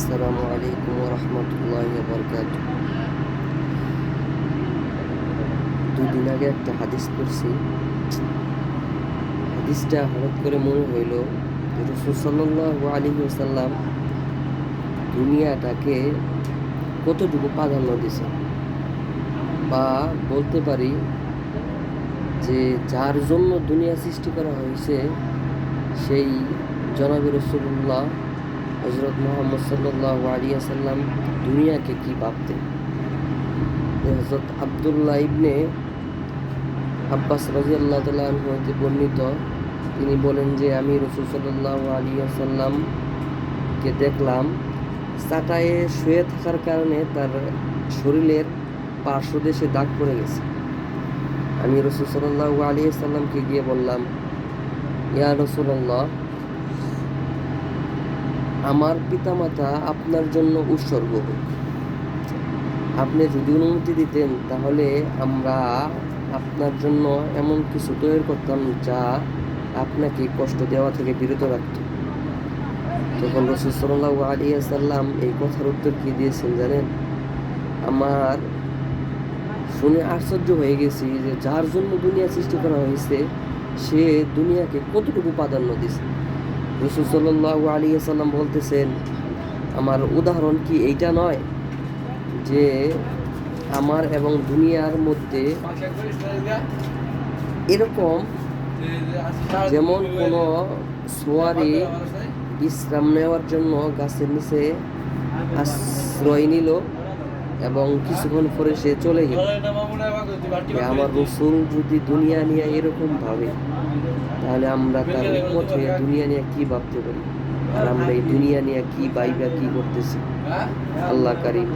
আসসালামু আলাইকুম রহমতুল্লাহ বরকাত দুদিন আগে একটা হাদিস পড়ছি। হাদিসটা হঠাৎ করে মনে হইল রসুল সাল্লাহ আলী সাল্লাম দুনিয়াটাকে কতটুকু প্রাধান্য দিছে বা বলতে পারি যে যার জন্য দুনিয়া সৃষ্টি করা হয়েছে সেই জনাবি রসুল্লাহ হজরত মোহাম্মদ সাল্লাহ আলিয়া সাল্লাম দুনিয়াকে কি ভাবতেন? হজরত আবদুল্লাহ ইবনে আব্বাস রাজি আল্লাহ হতে বর্ণিত। তিনি বলেন যে, আমি রসুল সাল্লাহ আলিয়া সাল্লামকে দেখলাম চাটায়ে শুয়ে থাকার কারণে তার শরীরের পার্শ্বদেশে দাগ পড়ে গেছে। আমি রসুল সাল্লাহ আলিয়া সাল্লামকে গিয়ে বললাম, ইয়া রসুল্লাহ আমার পিতামাতা আপনার জন্য উৎসর্গ হোক। আপনি যদি অনুমতি দিতেন, তাহলে আমরা আপনার জন্য এমন কিছু তৈরি করতাম যা আপনাকে কষ্ট দেওয়া থেকে বিরত রাখত। তখন রসুল সাল্লাহ আলিয়া সাল্লাম এই কথার উত্তর কি দিয়েছেন জানেন? আমার শুনে আশ্চর্য হয়ে গেছি যে যার জন্য দুনিয়া সৃষ্টি করা হয়েছে, সে দুনিয়াকে কতটুকু প্রাধান্য দিছে রসুল সাল্লাহ আলী সাল্লাম বলতেছেন, আমার উদাহরণ কি এইটা নয় যে আমার এবং দুনিয়ার মধ্যে এরকম যেমন কোনো সোয়ারি বিশ্রাম নেওয়ার জন্য গাছের নিচে আশ্রয় নিল এবং কিছুক্ষণ পরে সে চলে গেল। আমার রসুল যদি দুনিয়া নিয়ে এরকম ভাবে তাহলে আমরা তার পথে দুনিয়া নিয়ে কি ভাবতে পারি? আর আমরা এই দুনিয়া নিয়ে কি বাইবা কি করতেছি? আল্লাহ কারিম।